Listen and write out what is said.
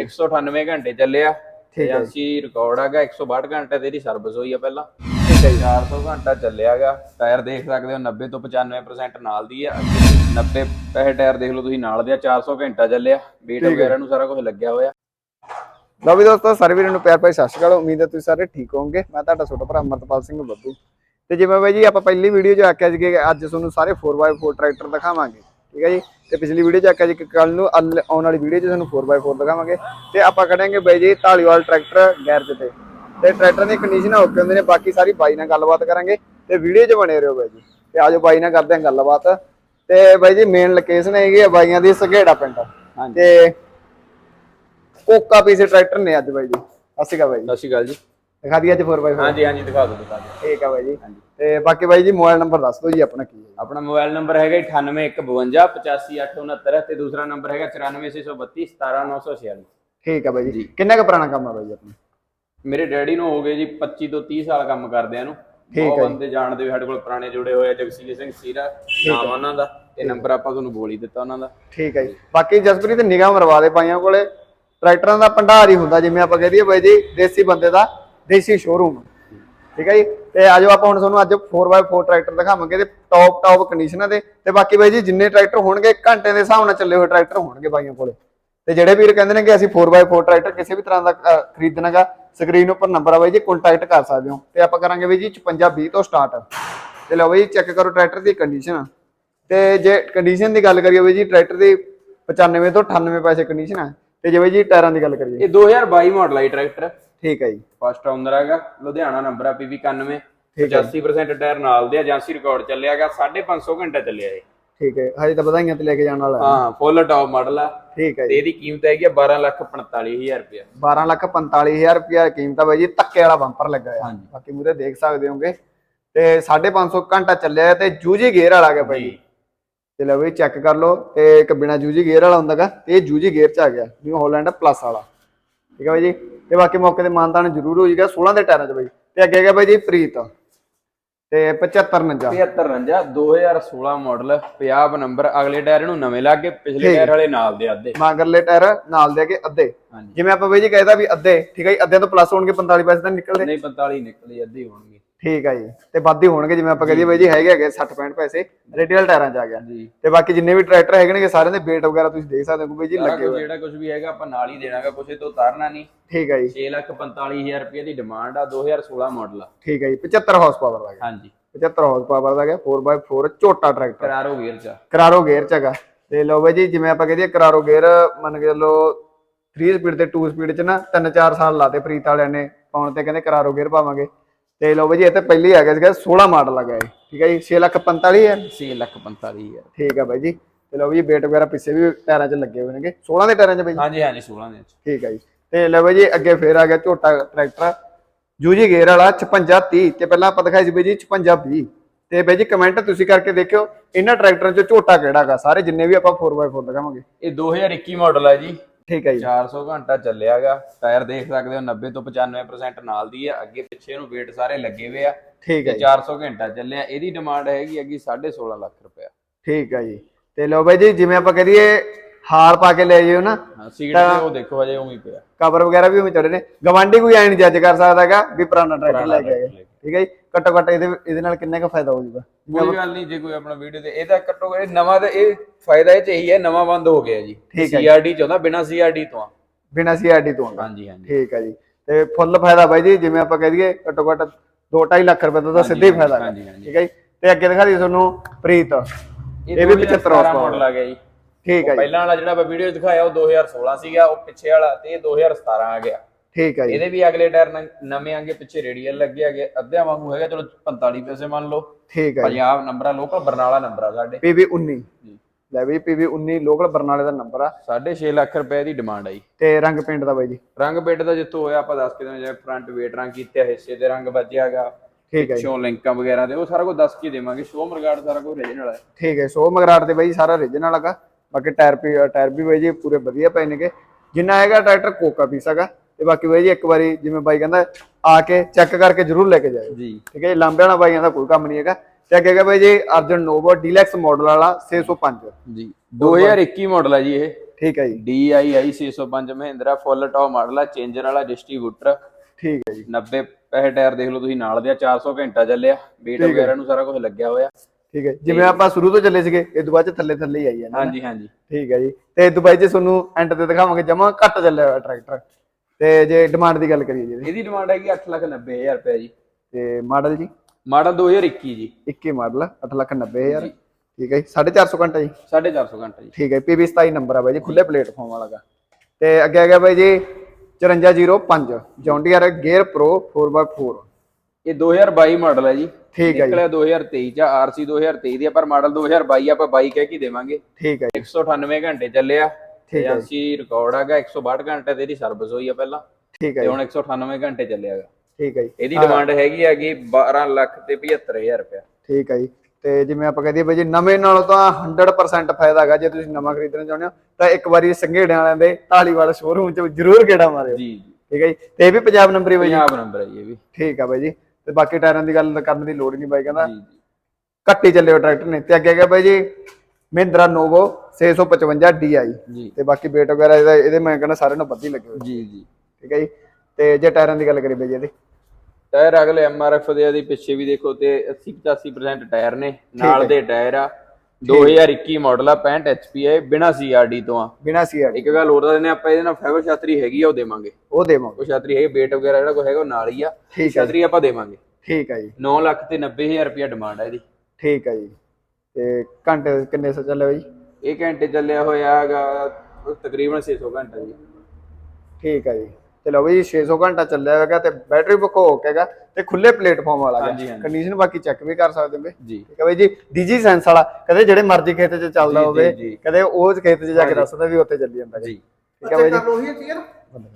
198 ਘੰਟੇ ਚੱਲਿਆ ਠੀਕ ਹੈ ਜੀ। ਰਿਕਾਰਡ ਹੈਗਾ 162 ਘੰਟੇ ਤੇ ਇਹਦੀ ਸਰਵਿਸ ਹੋਈ ਆ ਪਹਿਲਾਂ। ਠੀਕ ਹੈ ਜੀ। 400 ਘੰਟਾ ਚੱਲਿਆਗਾ ਟਾਇਰ ਦੇਖ ਸਕਦੇ ਹੋ 90 ਤੋਂ 95% ਨਾਲ ਦੀ ਆ। ਅੱਗੇ 90 ਪੈਸੇ ਟਾਇਰ ਦੇਖ ਲਓ ਤੁਸੀਂ ਨਾਲ ਦੇ ਆ। 400 ਘੰਟਾ ਚੱਲਿਆ। ਬੀਟ। ਵਗੈਰਾ ਨੂੰ ਸਾਰਾ ਕੁਝ ਲੱਗਿਆ ਹੋਇਆ। ਲਓ ਵੀ ਦੋਸਤੋ ਸਾਰੇ ਵੀਰਾਂ ਨੂੰ ਪਿਆਰ ਭਰੀ ਸਤਿ ਸ਼੍ਰੀ ਅਕਾਲ। ਉਮੀਦ ਹੈ ਤੁਸੀਂ ਸਾਰੇ ਠੀਕ ਹੋਵੋਗੇ। ਮੈਂ ਤੁਹਾਡਾ ਛੋਟਾ ਭਰਾ ਅਮਰਤਪਾਲ ਸਿੰਘ ਬੱਬੂ। ਤੇ ਜਿਵੇਂ ਬਾਈ ਜੀ ਆਪਾਂ ਪਹਿਲੀ ਵੀਡੀਓ 'ਚ ਆਖਿਆ ਸੀ ਕਿ ਅੱਜ ਤੁਹਾਨੂੰ ਸਾਰੇ 4x4 ਟਰੈਕਟਰ ਦਿਖਾਵਾਂਗੇ। ਠੀਕ ਹੈ ਜੀ? ਤੇ ਪਿਛਲੀ ਵੀਡੀਓ 'ਚ ਆਖਿਆ ਸੀ ਕਿ ਕੱਲ ਨੂੰ ਅੱਲ- ਆਉਣ ਵਾਲੀ ਵੀਡੀਓ 'ਚ ਤੁਹਾਨੂੰ 4x4 ਦਿਖਾਵਾਂਗੇ। ਤੇ ਆਪਾਂ ਕਰਾਂਗੇ ਬਾਈ ਜੀ ਢਾਲੀਵਾਲ ਟਰੈਕਟਰ ਗੈਰਜ ਤੇ। ਤੇ ਟਰੈਕਟਰ ਦੀ ਕੰਡੀਸ਼ਨ ਓਕੇ ਹੁੰਦੇ ਨੇ ਬਾਕੀ ਸਾਰੀ ਬਾਈ ਨਾਲ ਗੱਲਬਾਤ ਕਰਾਂਗੇ। ਤੇ ਵੀਡੀਓ 'ਚ ਬਣੇ ਰਹੋ ਬਾਈ ਜੀ। ਤੇ ਆਜੋ ਬਾਈ ਨਾਲ ਕਰਦੇ ਹਾਂ ਗੱਲਬਾਤ। ਤੇ ਬਾਈ ਜੀ ਮੇਨ ਲੋਕੇਸ਼ਨ ਹੈਗੀ ਆ ਬਾਈਆਂ ਦੀ ਸਗੇੜਾ ਪਿੰਡ। ਹਾਂਜੀ। ਤੇ ਕੋਕਾ ਪੀਸੇ ਟਰੈਕਟਰ ਨੇ ਅੱਜ ਬਾਈ ਜੀ। ਅਸੀਂ ਕਾ ਬਾਈ ਜੀ। ਸਤਿ ਸ਼੍ਰੀ ਅਕਾਲ ਜੀ। ਦਿਖਾ ਦਈਏ ਅੱਜ 4x4 ਹਾਂਜੀ ਹਾਂਜੀ ਦਿਖਾ ਦਿਓ ਦਿਖਾ ਦਿਓ। ਠੀਕ ਆ ਬਾਈ ਜੀ। ਤੇ ਬਾਕੀ ਬਾਈ ਜੀ ਮੋਬਾਈਲ ਨੰਬਰ ਦੱਸ ਦਿਓ ਜੀ ਆਪਣਾ ਕੀ ਹੈ। ਆਪਣਾ ਮੋਬਾਈਲ ਨੰਬਰ ਹੈਗਾ 9852 85869 ਤੇ ਦੂਸਰਾ ਨੰਬਰ ਹੈਗਾ 94632 17946 ਠੀਕ ਆ ਬਾਈ ਜੀ। ਕਿੰਨਾ ਕੁ ਪੁਰਾਣਾ ਕੰਮ ਆ ਬਾਈ ਜੀ ਆਪਣਾ? ਮੇਰੇ ਡੈਡੀ ਨੂੰ ਹੋ ਗਏ ਜੀ 25 ਤੋਂ 30 ਸਾਲ ਕੰਮ ਕਰਦਿਆਂ ਨੂੰ। ਠੀਕ ਹੈ। ਬੰਦੇ ਜਾਣਦੇ ਵੀ ਸਾਡੇ ਕੋਲ ਪੁਰਾਣੇ ਜੁੜੇ ਹੋਏ ਆ ਜਗਸੀਰ ਸਿੰਘ ਸੀਰਾ ਨਾਮ ਉਹਨਾਂ ਦਾ। ਤੇ ਨੰਬਰ ਆਪਾਂ ਤੁਹਾਨੂੰ ਬੋਲ ਹੀ ਦਿੱਤਾ ਉਹਨਾਂ ਦਾ। ਠੀਕ ਹੈ ਜੀ। ਬਾਕੀ ਜਸਪ੍ਰੀਤ ਨਿਗਾਹ ਮਰਵਾ ਦੇ ਪਾਈਆਂ ਕੋਲੇ। ਟਰੈਕਟਰਾਂ ਦਾ ਭੰਡਾਰ ਹੀ ਹੁੰਦਾ ਜਿਵੇਂ ਆਪਾਂ ਕਹਿ ਦਈਏ ਬਾਈ ਜੀ ਦੇਸੀ ਬੰਦੇ ਦਾ। ਦੇਸੀ ਸ਼ੋਰੂਮ ਠੀਕ ਹੈ ਜੀ? ਤੇ ਆਜੋ ਆਪਾਂ ਹੁਣ ਤੁਹਾਨੂੰ ਅੱਜ 4x4 ਟਰੈਕਟਰ ਦਿਖਾਵਾਂਗੇ ਤੇ ਟੌਪ ਟੌਪ ਕੰਡੀਸ਼ਨਾਂ ਦੇ। ਤੇ ਬਾਕੀ ਬਾਈ ਜੀ, ਜਿੰਨੇ ਟਰੈਕਟਰ ਹੋਣਗੇ ਘੰਟੇ ਦੇ ਹਿਸਾਬ ਨਾਲ ਚੱਲੇ ਹੋਏ ਟਰੈਕਟਰ ਹੋਣਗੇ ਬਾਈਆਂ ਕੋਲੇ। ਤੇ ਜਿਹੜੇ ਵੀਰ ਕਹਿੰਦੇ ਨੇ ਕਿ ਅਸੀਂ 4x4 ਟਰੈਕਟਰ ਕਿਸੇ ਵੀ ਤਰ੍ਹਾਂ ਦਾ ਖਰੀਦਣਾਗਾ ਸਕਰੀਨ ਉੱਪਰ ਨੰਬਰ ਆ ਬਾਈ ਜੀ ਕੰਟੈਕਟ ਕਰ ਸਕਦੇ ਹੋ। ਤੇ ਆਪਾਂ ਕਰਾਂਗੇ ਬਾਈ ਜੀ 55 20 ਤੋਂ ਸਟਾਰਟ ਤੇ ਲਓ ਬਾਈ ਚੈੱਕ ਕਰੋ ਟਰੈਕਟਰ ਦੀ ਕੰਡੀਸ਼ਨ ਤੇ ਜੇ ਕੰਡੀਸ਼ਨ ਦੀ ਗੱਲ ਕਰੀਏ ਬਾਈ ਜੀ ਟਰੈਕਟਰ ਦੀ 95 ਤੋਂ 98 ਪੈਸੇ ਕੰਡੀਸ਼ਨ ਹੈ ਤੇ ਜੇ ਬਾਈ ਜੀ, ਟਾਇਰਾਂ ਦੀ ਗੱਲ ਕਰੀਏ। ਇਹ 2022 ਮਾਡਲ ਹੈ ਟਰੈਕਟਰ ਠੀਕ ਹੈ ਜੀ। ਫਸਟ ਓਨਰ ਹੈਗਾ ਲੁਧਿਆਣਾ ਨੰਬਰ ਆ PV 91 ਠੀਕ ਹੈ 85% ਟਾਇਰ ਨਾਲ ਦੇ ਏਜੰਸੀ ਰਿਕਾਰਡ ਚੱਲਿਆਗਾ 550 ਘੰਟਾ ਚੱਲਿਆ ਇਹ। ਠੀਕ ਹੈ ਹਜੇ ਤਾਂ ਵਧਾਈਆਂ ਤੇ ਲੈ ਕੇ ਜਾਣ ਵਾਲਾ ਹੈ। ਫੁੱਲ ਟੌਪ ਮਾਡਲ ਆ। ਠੀਕ ਹੈ ਤੇ ਇਹਦੀ ਕੀਮਤ ਹੈਗੀ ਆ 12 ਲੱਖ 45000 ਰੁਪਏ 12 ਲੱਖ 45000 ਰੁਪਿਆ ਕੀਮਤ ਆ ਬਾਈ ਜੀ ਧੱਕੇ ਵਾਲਾ ਬੰਪਰ ਲੱਗਾ ਹੈ ਹਾਂਜੀ। ਬਾਕੀ ਮੂਰੇ ਦੇਖ ਸਕਦੇ ਹੋਗੇ। ਤੇ 550 ਘੰਟਾ ਚੱਲਿਆ ਤੇ ਜੂਜੀ ਗੇਅਰ ਵਾਲਾ ਗਿਆ ਬਾਈ ਤੇ ਲਓ ਵੀ ਚੈੱਕ ਕਰ ਲਓ ਤੇ ਇੱਕ ਬਿਨਾ ਜੂਜੀ ਗੇਅਰ ਵਾਲਾ ਹੁੰਦਾਗਾ ਤੇ ਇਹ ਜੂਜੀ ਗੇਅਰ ਚ ਆ ਗਿਆ ਨਿਊ ਹਾਲੈਂਡ ਪਲੱਸ ਵਾਲਾ। ਠੀਕ ਹੈ ਬਾਈ ਜੀ? ਤੇ ਬਾਕੀ ਮੌਕੇ ਤੇ ਮਾਨਤਾਨ ਜ਼ਰੂਰ ਹੋ ਜਾਏਗਾ 16 ਦੇ ਟਾਇਰਾਂ ਚ ਬਾਈ। ਤੇ ਅੱਗੇ ਗਿਆ ਬਾਈ ਜੀ ਪ੍ਰੀਤ। ਤੇ 75 ਨੰਜਾ। 75 ਰੰਜਾ 2016 ਮਾਡਲ 50 ਨੰਬਰ ਅਗਲੇ ਟਾਇਰ ਨੂੰ ਨਵੇਂ ਲੱਗ ਗਏ ਪਿਛਲੇ ਟਾਇਰ ਵਾਲੇ ਨਾਲ ਦੇ ਅੱਧੇ। ਮਗਰਲੇ ਟਾਇਰ ਨਾਲ ਦੇ ਕੇ ਅੱਧੇ। ਜਿਵੇਂ ਆਪਾਂ ਬਾਈ ਜੀ ਕਹਿੰਦਾ ਵੀ ਅੱਧੇ ਠੀਕ ਹੈ ਜੀ ਅੱਧਿਆਂ ਤੋਂ ਪਲੱਸ ਹੋਣਗੇ 45 ਪੈਸੇ ਤਾਂ ਨਿਕਲਦੇ। ਨਹੀਂ 45 ਨਿਕਲੇ ਅੱਧੇ ਹੋਣਗੇ। ਠੀਕ ਹੈ ਜੀ। ਤੇ ਵੱਧ ਹੀ ਹੋਣਗੇ ਜਿਵੇਂ ਆਪਾਂ ਕਹੀਏ ਬਾਈ ਜੀ ਹੈਗੇ ਹੈਗੇ 60 65 ਪੈਸੇ ਰੇਡੀਅਲ ਟਾਇਰਾਂ ਚ ਆ ਗਿਆ। ਜੀ। ਤੇ ਬਾਕੀ ਜਿੰਨੇ ਵੀ ਟਰੈਕਟਰ ਹੈਗੇ ਨੇ ਸਾਰਿਆਂ ਦੇ weight ਵਗੈਰਾ ਤੁਸੀਂ ਦੇਖ ਸਕਦੇ ਹੋ ਬਾਈ ਜੀ ਲੱਗੇ ਕੁਝ ਹੋਏ ਜਿਹੜਾ ਕੁਝ ਵੀ ਹੈਗਾ ਆਪਾਂ ਨਾਲ ਹੀ ਦੇਣਾਗਾ ਇਹ ਤੋਂ ਉਤਾਰਨਾ ਨਹੀਂ। ਠੀਕ ਹੈ ਜੀ। 645000 ਰੁਪਏ ਦੀ ਡਿਮਾਂਡ ਆ 2016 ਮਾਡਲ ਆ। ਠੀਕ ਹੈ ਜੀ 75 ਹਾਰਸ ਪਾਵਰ ਦਾ ਹਾਂਜੀ। 75 ਹਾਰਸ ਪਾਵਰ ਦਾ ਗਿਆ 4x4 ਝੋਟਾ ਟਰੈਕਟਰ। ਕਰਾਰੋ ਗੇਅਰ ਚ ਆ। ਕਰਾਰੋ ਗੇਅਰ ਚ ਹੈਗਾ। ਤੇ ਲਓ ਬਾਈ ਜੀ ਜਿਵੇਂ ਆਪਾਂ ਕਹਦੇ ਕਰਾਰੋ ਗੇਅਰ ਮੰਨ ਕੇ ਚੱਲੋ 3 ਸਪੀਡ ਤੇ 2 ਸਪੀਡ ਚ ਨਾ 3-4 ਸਾਲ ਲਾਤੇ ਪ੍ਰੀਤ ਵਾਲਿਆਂ ਨੇ ਪਾਉਣ ਤੇ ਕਹਿੰਦੇ ਕਰਾਰੋ ਗੇਅਰ ਪਾਵਾਂਗੇ। ਤੇ ਲਓ ਬਾਈ ਜੀ ਇਹ ਤੇ ਪਹਿਲੀ ਆ ਗਿਆ ਸੀਗਾ 16 ਮਾਡਲ ਆ ਗਿਆ ਠੀਕ ਹੈ ਜੀ 6 ਲੱਖ 45000 ਛੇ ਲੱਖ 45000 ਠੀਕ ਹੈ ਬਾਈ ਜੀ ਤੇ ਲਓ ਵੀ weight ਵਗੈਰਾ ਪਿੱਛੇ ਵੀ ਟਾਇਰਾਂ 'ਚ ਲੱਗੇ ਹੋਏ ਨੇਗੇ। 16 ਦੇ ਟਾਇਰਾਂ 'ਚ ਬਾਈ ਜੀ? ਹਾਂਜੀ ਹਾਂਜੀ 16 ਦੇ ਠੀਕ ਹੈ ਜੀ ਤੇ ਲਓ ਬਾਈ ਜੀ ਅੱਗੇ ਫੇਰ ਆ ਗਿਆ ਝੋਟਾ ਟਰੈਕਟਰ। ਜੂਜੀ ਗੇਅਰ ਵਾਲਾ 56 30 ਤੇ ਪਹਿਲਾਂ ਆਪਾਂ ਦਿਖਾਈ ਸੀ ਬਾਈ ਜੀ 56 20 ਤੇ ਬਾਈ ਜੀ ਕਮੈਂਟ ਤੁਸੀਂ ਕਰਕੇ ਦੇਖਿਓ ਇਹਨਾਂ ਟਰੈਕਟਰਾਂ 'ਚ ਝੋਟਾ ਕਿਹੜਾਗਾ ਸਾਰੇ ਜਿੰਨੇ ਵੀ ਆਪਾਂ 4x4 ਦਿਖਾਵਾਂਗੇ। ਇਹ 2021 ਮਾਡਲ ਆ ਜੀ। ਠੀਕ ਹੈ ਜੀ। 400 ਘੰਟਾ ਚੱਲਿਆਗਾ। ਟਾਇਰ ਦੇਖ ਸਕਦੇ ਹੋ 90 ਤੋਂ 95% ਨਾਲ ਦੀ ਆ ਅੱਗੇ ਪਿੱਛੇ ਨੂੰ weight ਸਾਰੇ ਲੱਗੇ ਹੋਏ ਆ। ਠੀਕ ਹੈ ਜੀ। 400 ਘੰਟਾ ਚੱਲਿਆ। ਇਹਦੀ ਡਿਮਾਂਡ ਹੈਗੀ ਹੈਗੀ 16.5 ਲੱਖ ਰੁਪਏ ਠੀਕ ਹੈ ਜੀ। ਤੇ ਲਓ ਬਾਈ ਜੀ ਜਿਵੇਂ ਆਪਾਂ ਕਹਦੀਏ ਹਾਰ ਪਾ ਕੇ ਲੈ ਜਿਓ ਨਾ ਹਾਂ ਸੀਟ ਤੇ ਉਹ ਦੇਖੋ ਹਜੇ ਉਵੇਂ ਹੀ ਪਿਆ। ਕਵਰ ਵਗੈਰਾ ਵੀ ਉਵੇਂ ਚੜੇ ਨੇ। ਗਵਾਂਢੀ ਕੋਈ ਐ ਨਹੀਂ ਜੱਜ ਕਰ ਸਕਦਾਗਾ ਵੀ ਪੁਰਾਣਾ ਟਰੈਕਟਰ ਲੈ ਕੇ ਆਇਆ ਠੀਕ ਹੈ ਜੀ? ਘੱਟੋ ਘੱਟ ਇਹਦੇ ਇਹਦੇ ਨਾਲ ਕਿੰਨੇ ਕੁ ਫਾਇਦਾ ਹੋ ਜਾਊਗਾ? ਕੋਈ ਗੱਲ ਨਹੀਂ ਜੇ ਕੋਈ ਆਪਣਾ ਵੀਡੀਓ ਤੇ ਇਹਦਾ ਕੱਟੋ ਇਹ ਨਵਾਂ ਤੇ ਇਹ ਫਾਇਦਾ ਇਹ ਚ ਇਹੀ ਹੈ ਨਵਾਂ ਬੰਦ ਹੋ ਗਿਆ ਜੀ। ਸੀਆਰਡੀ ਚ ਆਉਂਦਾ ਬਿਨਾ ਸੀਆਰਡੀ ਤੋਂ। ਬਿਨਾਂ ਸੀਆਰਡੀ ਤੋਂ ਹਾਂਜੀ ਹਾਂਜੀ। ਠੀਕ ਹੈ ਜੀ। ਤੇ ਫੁੱਲ ਫਾਇਦਾ ਬਾਈ ਜੀ ਜਿਵੇਂ ਆਪਾਂ ਕਹਿ ਦਈਏ ਘੱਟੋ ਘੱਟ 2.5 ਲੱਖ ਰੁਪਏ ਦਾ ਤਾਂ ਸਿੱਧਾ ਹੀ ਫਾਇਦਾ। ਹੈ ਠੀਕ ਹੈ ਜੀ। ਤੇ ਅੱਗੇ ਦਿਖਾ ਦਈਏ ਤੁਹਾਨੂੰ ਪ੍ਰੀਤ। ਇਹ ਵੀ 75 ਹਾਰਸ ਮਾਡਲ ਆ ਗਿਆ ਜੀ। ਠੀਕ ਹੈ ਜੀ। ਪਹਿਲਾਂ ਵਾਲਾ ਜਿਹੜਾ ਆਪਾਂ ਵੀਡੀਓ ਦਿਖਾਇਆ ਉਹ 2016 ਸੀਗਾ ਉਹ ਪਿੱਛੇ ਵਾਲਾ ਤੇ ਇਹ 2017 ਆ ਗਿਆ। ਠੀਕ ਹੈ ਜੀ। ਇਹਦੇ ਵੀ ਅਗਲੇ ਟਾਇਰ ਨਵੇਂ ਆਂਗੇ ਪਿੱਛੇ ਰੇਡੀਅਲ ਲੱਗੇ ਹੈਗੇ ਅੱਧਿਆਂ ਵਾਂਗੂ ਹੈਗਾ ਚਲੋ 45 ਪੈਸੇ ਮੰਨ ਲਓ। ਠੀਕ ਹੈ ਪੰਜਾਬ ਨੰਬਰ ਆ ਲੋਕਲ ਬਰਨਾਲਾ ਨੰਬਰ ਆ ਸਾਡੇ। PV 19 ਜੀ। ਲੈ ਬਈ PV 19 ਲੋਕਲ ਬਰਨਾਲੇ ਦਾ ਨੰਬਰ ਆ। 6.5 ਲੱਖ ਰੁਪਏ ਦੀ ਡਿਮਾਂਡ ਆਈ ਤੇ ਰੰਗ ਪੇਂਟ ਦਾ ਬਾਈ ਜੀ। ਰੰਗ ਪੇਂਟ ਦਾ ਜਿੱਥੋਂ ਹੋਇਆ ਆਪਾਂ ਦੱਸ ਕੇ ਦਿੰਦੇ ਜਿਵੇਂ ਫਰੰਟ ਵੇਟ ਰੰਗ ਕੀਤੇ ਹਿੱਸੇ ਦੇ ਰੰਗ ਵੱਜਿਆਗਾ ਠੀਕ ਹੈ ਜੀ। ਪਿੱਛੋਂ ਲਿੰਕਾਂ ਵਗੈਰਾ ਦੇ ਉਹ ਸਾਰਾ ਕੁਝ ਦੱਸ ਕੇ ਦੇਵਾਂਗੇ। ਸ਼ੋ ਮਰਗਾਰਡ ਸਾਰਾ ਕੁਝ ਰੀਜਨਲ ਹੈ ਠੀਕ ਹੈ ਸੋ ਮਗਰਾਟ ਦੇ ਬਾਈ ਸਾਰਾ origignal ਹੈਗਾ। ਬਾਕੀ ਟਾਇਰ ਵੀ ਟਾਇਰ ਵੀ ਬਾਈ ਜੀ ਪੂਰੇ ਵਧੀਆ ਪਏ ਨੇਗੇ। ਜਿੰਨਾ ਹੈਗਾ ਟਰੈਕਟਰ ਕੋਕਾ ਪੀਸ ਹੈਗਾ। ਤੇ ਬਾਕੀ ਬਾਈ ਜੀ ਇੱਕ ਵਾਰੀ ਜਿਵੇਂ ਬਾਈ ਕਹਿੰਦਾ ਆ ਕੇ ਚੈੱਕ ਕਰਕੇ ਜਰੂਰ ਲੈ ਕੇ ਜਾਇਓ। ਜੀ। ਠੀਕ ਹੈ ਜੀ ਲਾਂਬੇ ਵਾਲਾ ਬਾਈਆਂ ਦਾ ਕੋਈ ਕੰਮ ਨਹੀਂ ਹੈਗਾ। ਤੇ ਅੱਗੇ ਹੈਗਾ ਬਾਈ ਜੀ ਅਰਜਨ ਨੋਵੋ ਡੀਲੈਕਸ ਮਾਡਲ ਵਾਲਾ 605 ਜੀ 2021 ਮਾਡਲ ਹੈ ਜੀ ਇਹ। ਠੀਕ ਹੈ ਜੀ। DII 605 Mahindra full top model ਆ ਚੇਂਜਰ ਵਾਲਾ ਡਿਸਟ੍ਰੀਬਿਊਟਰ ਠੀਕ ਹੈ ਜੀ। 90 ਪੈਸੇ ਟਾਇਰ ਦੇਖ ਲਓ ਤੁਸੀਂ ਨਾਲ ਦੇ ਆ 400 ਘੰਟਾ ਚੱਲਿਆ। ਬੀਟ ਵਗੈਰਾ ਨੂੰ ਸਾਰਾ ਕੁਝ ਲੱਗਿਆ ਹੋਇਆ। ਠੀਕ ਹੈ ਜਿਵੇਂ ਆਪਾਂ ਸ਼ੁਰੂ ਤੋਂ ਚੱਲੇ ਸੀਗੇ ਇਹ ਤੋਂ ਬਾਅਦ ਚ ਥੱਲੇ ਥੱਲੇ ਹੀ ਆਈ ਜਾਂਦਾ ਹਾਂਜੀ ਹਾਂਜੀ। ਠੀਕ ਹੈ ਜੀ ਤੇ ਦੁਬਈ 'ਚ ਤੁਹਾਨੂੰ ਐਂਡ ਤੇ ਦਿਖਾਵਾਂਗੇ ਜਮਾ ਘੱਟ ਚੱਲਿਆ ਹੋਇਆ ਟਰੈਕਟਰ ਤੇ ਜੇ ਡਿਮਾਂਡ ਦੀ ਗੱਲ ਕਰੀਏ ਜੀ ਇਹਦੀ, ਡਿਮਾਂਡ ਹੈਗੀ 8,90,000 ਰੁਪਏ ਜੀ। ਤੇ ਮਾਡਲ ਜੀ? ਮਾਡਲ 2021 ਜੀ। 21 ਮਾਡਲ 890000 ਠੀਕ ਹੈ ਜੀ 450 ਘੰਟਾ ਜੀ। 450 ਘੰਟਾ ਜੀ। ਠੀਕ ਹੈ ਪੀਵੀ 27 ਨੰਬਰ ਆ ਬਾਈ ਜੀ ਖੁੱਲੇ ਪਲੇਟਫਾਰਮ ਵਾਲਾ ਗਾ। ਤੇ ਅੱਗੇ ਆ ਗਿਆ ਬਾਈ ਜੀ 5405 ਜੌਂਡੀਅਰ ਗੇਅਰ ਪ੍ਰੋ 4x4 ਇਹ 2022 ਮਾਡਲ ਹੈ ਜੀ। ਠੀਕ ਹੈ ਜੀ। ਨਿਕਲਿਆ 2023 ਚ ਆਰਸੀ 2023 ਦੀ ਆ, ਪਰ ਮਾਡਲ 2022 ਆਪਾਂ 22 ਕਹਿ ਕੇ ਦੇਵਾਂਗੇ। ਠੀਕ ਹੈ ਜੀ। 198 ਘੰਟੇ ਚੱਲਿਆ। ਠੀਕ ਹੈ ਏਜੰਸੀ ਰਿਕਾਰਡ ਹੈਗਾ 162 ਘੰਟੇ ਤੇ ਇਹਦੀ ਸਰਵਿਸ ਹੋਈ ਆ ਪਹਿਲਾਂ। ਠੀਕ ਹੈ ਤੇ ਜੀ। ਹੁਣ 198 ਘੰਟੇ ਚੱਲਿਆਗਾ ਠੀਕ ਹੈ ਜੀ। ਇਹਦੀ ਡਿਮਾਂਡ ਹੈਗੀ ਹੈਗੀ 12 ਲੱਖ ਤੇ 75000 ਰੁਪਏ ਠੀਕ ਹੈ ਜੀ। ਤੇ ਜਿਵੇਂ ਆਪਾਂ ਕਹਦੇ ਬਾਈ ਜੀ ਨਵੇਂ ਨਾਲੋਂ ਤਾਂ 100% ਫਾਇਦਾ ਹੈਗਾ ਜੇ ਤੁਸੀਂ ਨਵਾਂ ਖਰੀਦਣਾ ਚਾਹੁੰਦੇ ਹੋ ਤਾਂ ਇੱਕ ਵਾਰੀ ਸੰਘੇੜਿਆਂ ਵਾਲਿਆਂ ਦੇ ਢਾਲੀਵਾਲ ਸ਼ੋਰੂਮ 'ਚ ਜ਼ਰੂਰ ਗੇੜਾ ਮਾਰਿਓ। ਜੀ ਜੀ। ਠੀਕ ਹੈ ਜੀ। ਤੇ ਇਹ ਵੀ ਪੰਜਾਬ ਨੰਬਰ ਹੀ ਬਾਈ ਜੀ। ਪੰਜਾਬ ਨੰਬਰ ਹੈ ਜੀ ਇਹ ਵੀ। ਠੀਕ ਆ ਬਾਈ ਜੀ। ਤੇ ਬਾਕੀ ਟਾਇਰਾਂ ਦੀ ਗੱਲ ਕਰਨ ਦੀ ਲੋੜ ਹੀ ਨਹੀਂ ਬਾਈ ਕਹਿੰਦਾ ਜੀ ਜੀ। ਘੱਟੀ ਚੱਲੇ ਹੋਏ ਟਰੈਕਟਰ ਨੇ। ਤੇ ਅੱਗੇ ਗਿਆ ਬਾਈ ਜੀ ਮਹਿੰਦਰਾ ਨੋਵੋ 655 DI ਜੀ। ਤੇ ਬਾਕੀ weight ਵਗੈਰਾ ਇਹਦਾ ਇਹਦੇ ਮੈਂ ਕਹਿੰਦਾ ਸਾਰਿਆਂ ਨੂੰ ਹੀ ਲੱਗੇ ਹੋਏ। ਜੀ ਜੀ। ਠੀਕ ਹੈ ਜੀ? ਤੇ ਜੇ ਟਾਇਰਾਂ ਦੀ ਗੱਲ ਕਰੀਏ ਬਾਈ ਇਹਦੇ? ਟਾਇਰ ਅਗਲੇ ਐਮਆਰਐਫ ਦੇ ਇਹਦੇ ਪਿੱਛੇ ਵੀ ਦੇਖੋ ਤੇ 80 85% ਟਾਇਰ ਨੇ ਨਾਲ ਦੇ ਟਾਇਰ ਆ। 2021 ਮਾਡਲ ਆ 65 HP ਹੈ ਬਿਨਾ ਸੀਆਰਡੀ ਤੋਂ ਆ। ਬਿਨਾ ਸੀਆਰ ਇੱਕ ਗੱਲ ਹੋਰ ਦੱਸ ਦਿੰਦੇ ਆਪਾਂ ਇਹਦੇ ਨਾਲ ਫਾਈਬਰ ਛਤਰੀ ਹੈਗੀ ਆ ਉਹ ਦੇਵਾਂਗੇ। ਉਹ ਦੇਵਾਂਗੇ। ਉਹ ਛਤਰੀ ਹੈਗੀ ਬੇਟ ਵਗੈਰਾ ਜਿਹੜਾ ਕੋਈ ਹੈਗਾ ਉਹ ਨਾਲ ਹੀ ਆ। ਛਤਰੀ ਆਪਾਂ ਦੇਵਾਂਗੇ। ਠੀਕ ਹੈ ਜੀ। 9 ਲੱਖ ਤੇ 90000 ਰੁਪਇਆ ਡਿਮਾਂਡ ਹੈ ਇਹਦੀ। ਠੀਕ ਹੈ ਜੀ। ਤੇ ਘੰਟੇ ਕਿੰਨੇ ਸੇ ਚੱਲੇ ਬਾਈ? ਇਹ ਘੰਟੇ ਚੱਲਿਆ ਹੋਇਆ ਹੈਗਾ ਤਕਰੀਬਨ 600 ਘੰਟਾ ਜੀ। ਠੀਕ ਹੈ ਜੀ। ਚਲੋ ਬਈ 600 ਘੰਟਾ ਚੱਲਿਆ ਹੈਗਾ ਤੇ ਬੈਟਰੀ ਬੁੱਕ ਹੋ ਹੈਗਾ ਤੇ ਖੁੱਲੇ ਪਲੇਟਫਾਰਮ ਵਾਲਾ ਹੈ। ਕੰਡੀਸ਼ਨ ਬਾਕੀ ਚੈੱਕ ਵੀ ਕਰ ਸਕਦੇ ਹੋ ਜੀ। ਠੀਕ ਹੈ ਬਾਈ ਜੀ ਡੀਜੀ ਸੈਂਸ ਵਾਲਾ ਕਦੇ ਜਿਹੜੇ ਮਰਜ਼ੀ ਖੇਤ 'ਚ ਚੱਲਦਾ ਜੀ, ਹੋਵੇ। ਕਦੇ ਉਹ ਖੇਤ 'ਚ ਜਾ ਕੇ ਦੱਸਦਾ ਵੀ ਉੱਥੇ ਚੱਲੀ ਜਾਂਦਾ ਜੀ। ਠੀਕ ਹੈ ਬਾਈ ਜੀ।